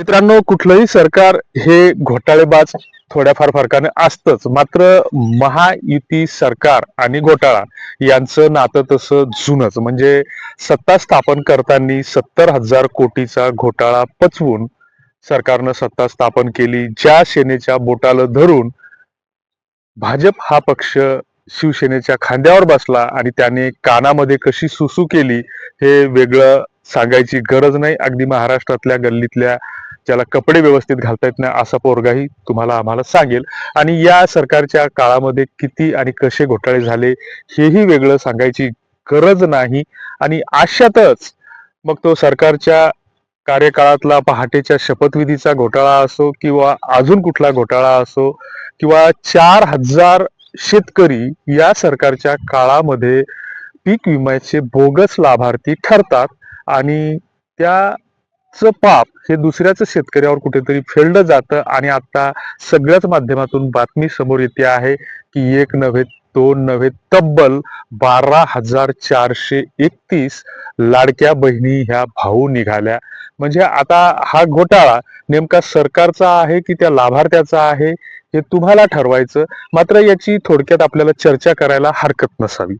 मित्रांनो कुठलंही सरकार हे घोटाळेबाज थोड्याफार फरकाने असतंच. मात्र महायुती सरकार आणि घोटाळा यांचं नातं तसं जुनच. म्हणजे सत्ता स्थापन करताना सत्तर हजार कोटीचा घोटाळा पचवून सरकारनं सत्ता स्थापन केली. ज्या सेनेच्या बोटाला धरून भाजप हा पक्ष शिवसेनेच्या खांद्यावर बसला आणि त्याने कानामध्ये कशी सुसू केली हे वेगळं सांगायची गरज नाही. अगदी महाराष्ट्रातल्या गल्लीतल्या ज्याला कपडे व्यवस्थित घालता येत नाही असा पोरगाही तुम्हाला आम्हाला सांगेल. आणि या सरकारच्या काळामध्ये किती आणि कसे घोटाळे झाले हेही वेगळं सांगायची गरज नाही. आणि अशातच मग तो सरकारच्या कार्यकाळातला पहाटेच्या शपथविधीचा घोटाळा असो किंवा अजून कुठला घोटाळा असो किंवा चार हजार शेतकरी या सरकारच्या काळामध्ये पीक विम्याचे बोगस लाभार्थी ठरतात. आणि त्याचं पाप हे दुसऱ्याच शेतकऱ्यावर कुठेतरी फेडलं जातं. आणि आता सगळ्याच माध्यमातून बातमी समोर येते आहे की एक नव्हे दोन नव्हे तब्बल बारा हजार चारशे एकतीस लाडक्या बहिणी ह्या भाऊ निघाल्या. म्हणजे आता हा घोटाळा नेमका सरकारचा आहे की त्या लाभार्थ्याचा आहे हे तुम्हाला ठरवायचं. मात्र याची थोडक्यात आपल्याला चर्चा करायला हरकत नसावी.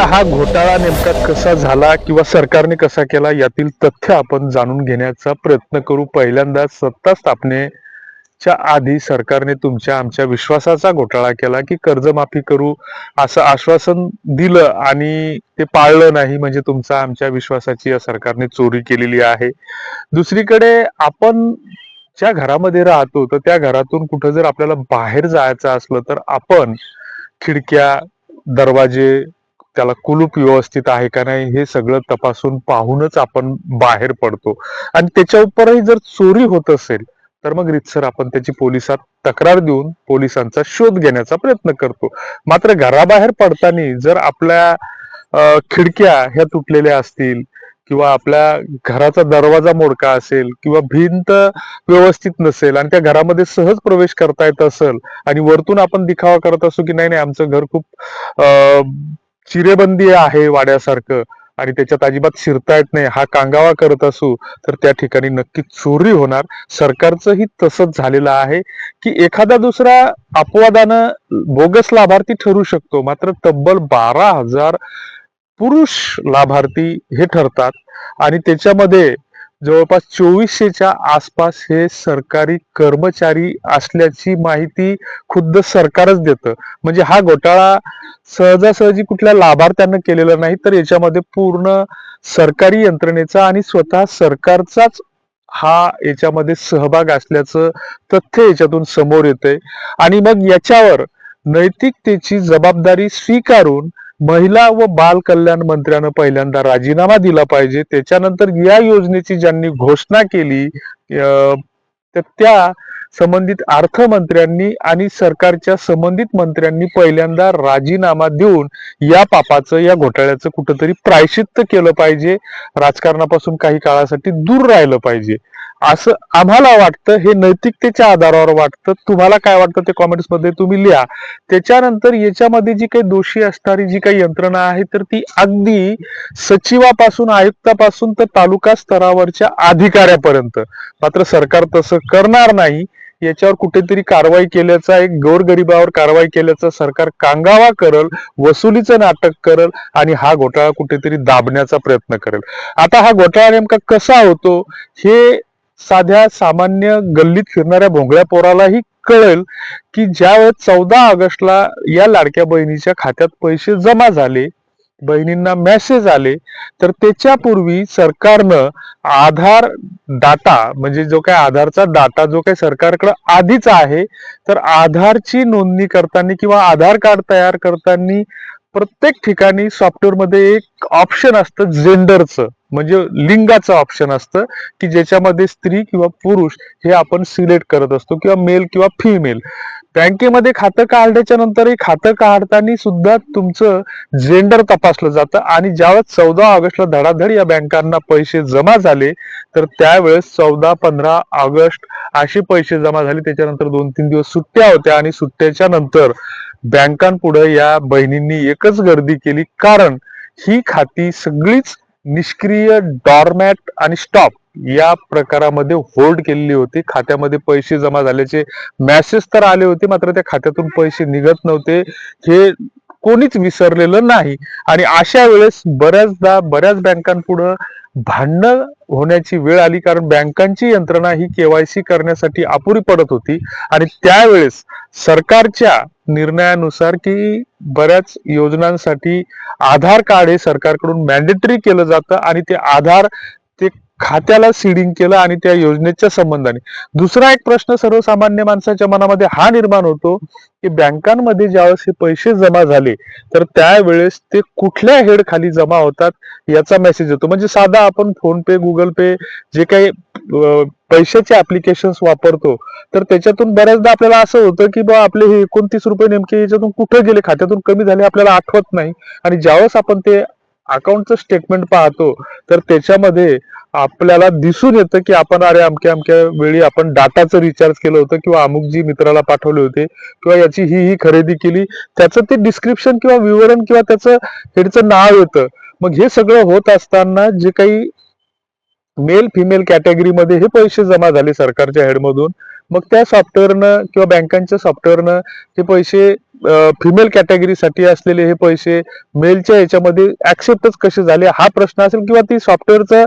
आता हा घोटाळा नेमका कसा झाला किंवा सरकारने कसा केला यातील तथ्य आपण जाणून घेण्याचा प्रयत्न करू. पहिल्यांदा सत्ता स्थापनेच्या आधी सरकारने तुमच्या आमच्या विश्वासाचा घोटाळा केला की कर्जमाफी करू असं आश्वासन दिलं आणि ते पाळलं नाही म्हणजे तुमचा आमच्या विश्वासाची या सरकारने चोरी केलेली आहे. दुसरीकडे आपण ज्या घरामध्ये राहतो तर त्या घरातून कुठं जर आपल्याला बाहेर जायचं असलं तर आपण खिडक्या दरवाजे त्याला कुलूप व्यवस्थित आहे का नाही हे सगळं तपासून पाहूनच आपण बाहेर पडतो. आणि त्याच्या उपरही जर चोरी होत असेल तर मग रितसर आपण त्याची पोलिसात तक्रार देऊन पोलिसांचा शोध घेण्याचा प्रयत्न करतो. मात्र घराबाहेर पडताना जर आपल्या खिडक्या ह्या तुटलेल्या असतील किंवा आपल्या घराचा दरवाजा मोडका असेल किंवा भिंत व्यवस्थित नसेल आणि त्या घरामध्ये सहज प्रवेश करता येत असेल आणि वरतून आपण दिखावा करत असू की नाही नाही आमचं घर खूप चिरेबंदी आहे वाड्यासारखं आणि त्याच्यात अजिबात शिरता येत नाही. हा कांगावा करत असू तर त्या ठिकाणी नक्की चोरी होणार. सरकारचंही तसंच झालेलं आहे की एखादा दुसरा अपवादानं बोगस लाभार्थी ठरू शकतो. मात्र तब्बल बारा हजार पुरुष लाभार्थी हे ठरतात आणि त्याच्यामध्ये जवळपास चोवीसशेच्या आसपास हे सरकारी कर्मचारी असल्याची माहिती खुद्द सरकारच देतं. म्हणजे हा घोटाळा सहजासहजी कुठल्या लाभार्थ्यांना केलेला नाही तर याच्यामध्ये पूर्ण सरकारी यंत्रणेचा आणि स्वतः सरकारचाच हा याच्यामध्ये सहभाग असल्याचं तथ्य याच्यातून समोर येतंय. आणि मग याच्यावर नैतिकतेची जबाबदारी स्वीकारून महिला व बाल कल्याण मंत्र्यानं पहिल्यांदा राजीनामा दिला पाहिजे. त्याच्यानंतर या योजनेची ज्यांनी घोषणा केली तर त्या संबंधित अर्थमंत्र्यांनी आणि सरकारच्या संबंधित मंत्र्यांनी पहिल्यांदा राजीनामा देऊन या पापाचं या घोटाळ्याचं कुठंतरी प्रायश्चित्त केलं पाहिजे. राजकारणापासून काही काळासाठी दूर राहिलं पाहिजे. असं आम्हाला वाटतं हे नैतिकतेच्या आधारावर वाटतं. तुम्हाला काय वाटतं ते कॉमेंट्समध्ये तुम्ही लिहा. त्याच्यानंतर याच्यामध्ये जी काही दोषी असणारी जी काही यंत्रणा आहे तर ती अगदी सचिवापासून आयुक्तापासून तर तालुका स्तरावरच्या अधिकाऱ्यापर्यंत. मात्र सरकार तसं करणार नाही. याच्यावर कुठेतरी कारवाई केल्याचा एक गोरगरिबावर कारवाई केल्याचा सरकार कांगावा करल वसुलीचं नाटक करल आणि हा घोटाळा कुठेतरी दाबण्याचा प्रयत्न करेल. आता हा घोटाळा नेमका कसा होतो हे साध्या सामान्य गल्लीत फिरणाऱ्या भोंगळ्या पोरालाही कळेल की ज्यावेळेस चौदा ऑगस्टला या लाडक्या बहिणीच्या खात्यात पैसे जमा झाले बहिणींना मेसेज आले तर त्याच्यापूर्वी सरकारनं आधार डाटा म्हणजे जो काही आधारचा डाटा जो काही सरकारकडे आधीच आहे तर आधारची नोंदणी करताना किंवा आधार कार्ड तयार करताना प्रत्येक ठिकाणी सॉफ्टवेअरमध्ये एक ऑप्शन असतं जेंडरचं म्हणजे लिंगाचं ऑप्शन असतं की ज्याच्यामध्ये स्त्री किंवा पुरुष हे आपण सिलेक्ट करत असतो किंवा मेल किंवा फिमेल बँकेमध्ये खातं काढल्याच्या नंतरही खातं काढताना सुद्धा तुमचं जेंडर तपासलं जातं. आणि ज्यावेळेस चौदा ऑगस्टला धडाधड या बँकांना पैसे जमा झाले तर त्यावेळेस चौदा पंधरा ऑगस्ट असे पैसे जमा झाले. त्याच्यानंतर दोन तीन दिवस सुट्ट्या होत्या आणि सुट्ट्याच्या नंतर बँकांपुढे या बहिणींनी एकच गर्दी केली. कारण ही खाती सगळीच निष्क्रिय डॉरमॅट आणि स्टॉप या प्रकारामध्ये होल्ड केलेली होती. खात्यामध्ये पैसे जमा झाल्याचे मॅसेज तर आले होते मात्र त्या खात्यातून पैसे निघत नव्हते. हे कोणीच विसरलेलं नाही. आणि अशा वेळेस बऱ्याचदा बऱ्याच बँकांपुढं भांडणं होण्याची वेळ आली कारण बँकांची यंत्रणा ही केवायसी करण्यासाठी अपुरी पडत होती. आणि त्यावेळेस सरकारच्या निर्णयानुसार की बऱ्याच योजनांसाठी आधार कार्ड हे सरकारकडून मॅन्डेटरी केलं जातं आणि ते आधार ते खात्याला सीडिंग केलं आणि त्या योजनेच्या संबंधाने. दुसरा एक प्रश्न सर्वसामान्य माणसाच्या मनामध्ये हा निर्माण होतो की बँकांमध्ये ज्यावेळेस हे पैसे जमा झाले तर त्यावेळेस ते कुठल्या हेड खाली जमा होतात याचा मेसेज येतो. म्हणजे साधा आपण फोन पे गुगल पे जे काही पैशाचे ऍप्लिकेशन वापरतो तर त्याच्यातून बऱ्याचदा आपल्याला असं होतं की बा आपले हे एकोणतीस रुपये नेमके याच्यातून कुठे गेले? खात्यातून कमी झाले आपल्याला आठवत नाही. आणि ज्यावेळेस आपण ते अकाउंटचं स्टेटमेंट पाहतो तर त्याच्यामध्ये आपल्याला दिसून येतं की आपण अरे अमक्या अमक्या वेळी आपण डाटाचं रिचार्ज केलं होतं किंवा अमुक जी मित्राला पाठवले होते किंवा याची ही ही खरेदी केली त्याचं ते डिस्क्रिप्शन किंवा विवरण किंवा त्याचं हेडचं नाव येतं. मग हे सगळं होत असताना जे काही मेल फिमेल कॅटेगरीमध्ये हे पैसे जमा झाले सरकारच्या हेडमधून मग त्या सॉफ्टवेअरनं किंवा बँकांच्या सॉफ्टवेअरनं हे पैसे फिमेल कॅटेगरीसाठी असलेले हे पैसे मेलच्या याच्यामध्ये ऍक्सेप्टच कसे झाले हा प्रश्न असेल किंवा ती सॉफ्टवेअरचं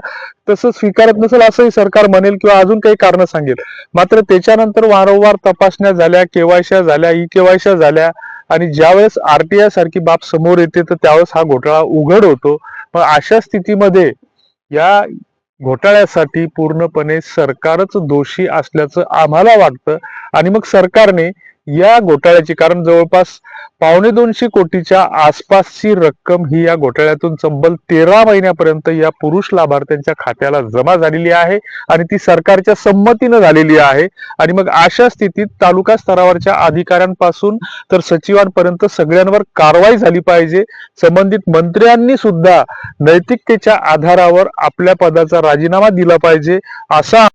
तसं स्वीकारत नसेल असंही सरकार म्हणेल किंवा अजून काही कारण सांगेल. मात्र त्याच्यानंतर वारंवार तपासण्या झाल्या केवायशा झाल्या ई केवायशा झाल्या आणि ज्यावेळेस आरटीआय सारखी बाब समोर येते तर त्यावेळेस हा घोटाळा उघड होतो. मग अशा स्थितीमध्ये या घोटाळ्यासाठी पूर्णपणे सरकारच दोषी असल्याचं आम्हाला वाटतं आणि मग सरकारने या घोटाळ्याची कारण जवळपास पावणे दोनशे कोटीच्या आसपासची रक्कम ही या घोटाळ्यातून तब्बल तेरा महिन्यापर्यंत या पुरुष लाभार्थ्यांच्या खात्याला जमा झालेली आहे आणि ती सरकारच्या संमतीनं झालेली आहे. आणि मग अशा स्थितीत तालुका स्तरावरच्या अधिकाऱ्यांपासून तर सचिवांपर्यंत सगळ्यांवर कारवाई झाली पाहिजे. संबंधित मंत्र्यांनी सुद्धा नैतिकतेच्या आधारावर आपल्या पदाचा राजीनामा दिला पाहिजे असा